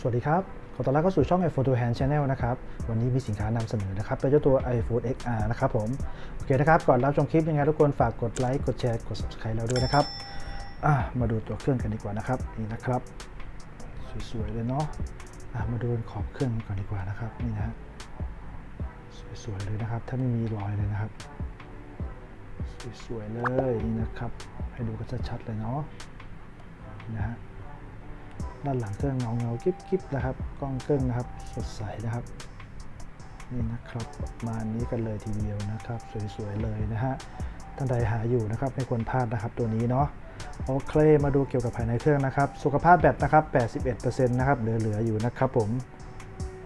สวัสดีครับ ขอต้อนรับเข้าสู่ช่อง iPhone to Hand Channel นะครับ วันนี้มีสินค้านำเสนอนะครับ เป็นเจ้าตัว iPhone XR นะครับผม โอเคนะครับ ก่อนรับชมคลิปยังไงทุกคนฝากกดไลค์ กดแชร์ กด Subscribe เราด้วยนะครับ มาดูตัวเครื่องกันดีกว่านะครับ นี่นะครับ สวยๆเลยเนาะะมาดูขอบเครื่องกันก่อนดีกว่านะครับ นี่นะฮะสวยๆเลยนะครับ ถ้าไม่มีรอยเลยนะครับ สวยๆเลย นี่นะครับ ให้ดูกันชัดๆเลยเนาะ นะฮะ ด้านหลังเครื่องเงาเงากิ๊บกิ๊บนะครับ กล้องเครื่องนะครับ สดใสนะครับ นี่นะครับประมาณนี้กันเลยทีเดียวนะครับ สวยๆเลยนะฮะท่านใดหาอยู่นะครับไม่ควรพลาดนะครับตัวนี้เนาะโอเคมาดูเกี่ยวกับภายในเครื่องนะครับ สุขภาพแบตนะครับ 81%นะครับเหลือๆอยู่นะครับผม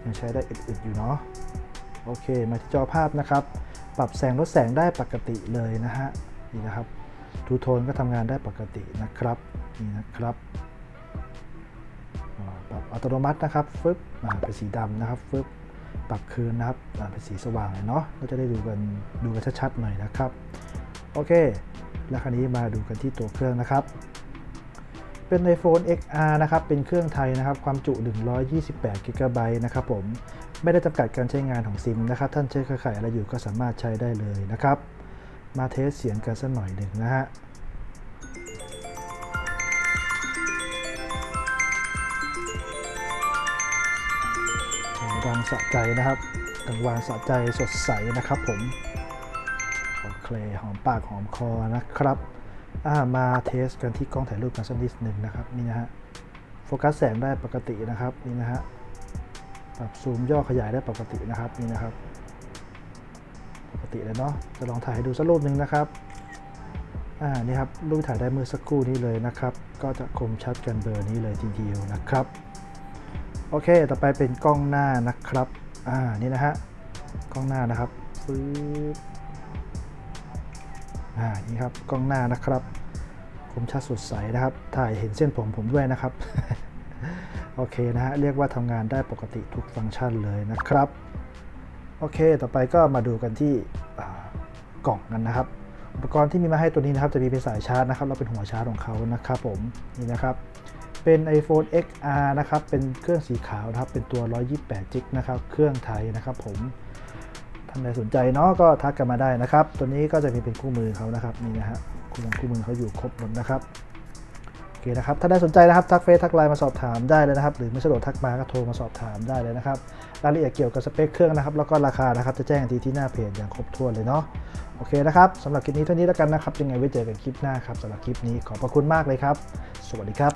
ยังใช้ได้อึดๆอยู่เนาะโอเค มาที่จอภาพนะครับ ปรับแสงลดแสงได้ปกติเลยนะฮะนี่นะครับทูโทนก็ทำงานได้ปกตินะครับนี่นะครับ ปรับอัตโนมัตินะครับฟึบอ่าเป็นสีดำนะครับฟึบปรับคืนนะครับอ่าเป็นสีสว่างเลยเนาะเราจะได้ดูกันดูกันชัดๆหน่อยนะครับ โอเค แล้วคราวนี้มาดูกันที่ตัวเครื่องนะครับ เป็น iPhone XR นะครับเป็นเครื่องไทยนะครับ ความจุ 128 g b นะครับผมไม่ได้จำกัดการใช้งานของซิมนะครับ ท่านใช้เครือข่ายอะไรอยู่ก็สามารถใช้ได้เลยนะครับ มาเทสเสียงกันสักหน่อยหนึ่งนะฮะ ดังสะใจนะครับกังวานสะใจสดใสนะครับผมโอเคหอมปากหอมคอนะครับามาเทสกันที่กล้องถ่ายรูปกันสักนิดหนึ่งนะครับนี่นะฮะโฟกัสแสงได้ปกตินะครับนี่นะฮะปรับซูมย่อขยายได้ปกตินะครับนี่นะครับ ปกติเลยเนาะจะลองถ่ายให้ดูสักรูปหนึ่งนะครับอ่านี่ครับรูปถ่ายได้เมื่อสักครู่นี้เลยนะครับ ก็จะคมชัดกันเบอร์นี้เลยทีเดียวนะครับ โอเค ต่อไปเป็นกล้องหน้านะครับ อ่า นี่นะฮะ กล้องหน้านะครับฟืบอ่า นี่ครับ กล้องหน้านะครับ คมชัดสดใสนะครับ ถ่ายเห็นเส้นผมผมด้วยนะครับ โอเคนะฮะ เรียกว่าทำงานได้ปกติทุกฟังก์ชันเลยนะครับ โอเค ต่อไปก็มาดูกันที่กล่องกันนะครับ อุปกรณ์ที่มีมาให้ตัวนี้นะครับ จะมีเป็นสายชาร์จนะครับ แล้วเป็นหัวชาร์จของเขานะครับ ผม นี่นะครับ เป็น iPhone XR นะครับ เป็นเครื่องสีขาวนะครับ เป็นตัว 128จิกนะครับ เครื่องไทยนะครับผม ท่านใดสนใจเนาะก็ทักกันมาได้นะครับ ตัวนี้ก็จะมีเป็นคู่มือเขานะครับ นี่นะฮะ คู่มือคู่มือเขาอยู่ครบหมดนะครับ โอเคนะครับ ถ้าได้สนใจนะครับ ทักเฟซทักไลน์มาสอบถามได้เลยนะครับ หรือไม่สะดวกทักมาก็โทรมาสอบถามได้เลยนะครับ รายละเอียดเกี่ยวกับสเปคเครื่องนะครับ แล้วก็ราคานะครับ จะแจ้งทีที่หน้าเพจอย่างครบถ้วนเลยเนาะ โอเคนะครับสำหรับคลิปนี้เท่านี้แล้วกันนะครับ ยังไงไว้เจอกันคลิปหน้าครับสำหรับคลิปนี้ขอบพระคุณมากเลยครับ สวัสดีครับ